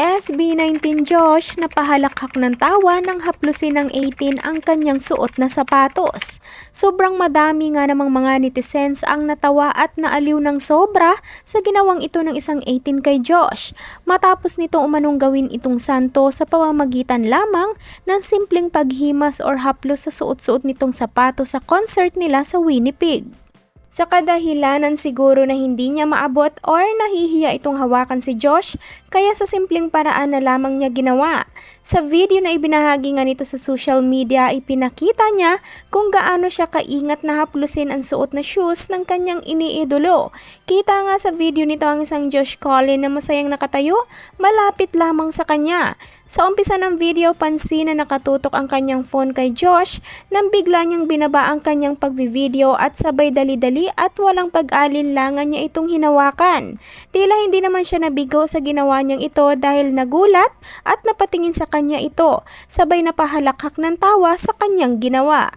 SB19 Josh napahalakhak ng tawa nang haplusin ng 18 ang kanyang suot na sapatos. Sobrang madami nga namang mga netizens ang natawa at naaliw ng sobra sa ginawang ito ng isang 18 kay Josh. Matapos nito umanong gawin itong santo sa pamamagitan lamang ng simpleng paghimas or haplos sa suot-suot nitong sapatos sa concert nila sa Winnipeg. Sa kadahilanan siguro na hindi niya maabot or nahihiya itong hawakan si Josh, kaya sa simpleng paraan na lamang niya ginawa. Sa video na ibinahagi nga nito sa social media, ipinakita niya kung gaano siya kaingat na haplusin ang suot na shoes ng kanyang iniidolo. Kita nga sa video nito ang isang Josh Collin na masayang nakatayo, malapit lamang sa kanya. Sa umpisa ng video, pansin na nakatutok ang kanyang phone kay Josh nang bigla niyang binaba ang kanyang pagbivideo at sabay dali-dali at walang pag-alinlangan niya itong hinawakan. Tila hindi naman siya nabigo sa ginawa niyang ito dahil nagulat at napatingin sa kanya ito, sabay napahalakhak ng tawa sa kanyang ginawa.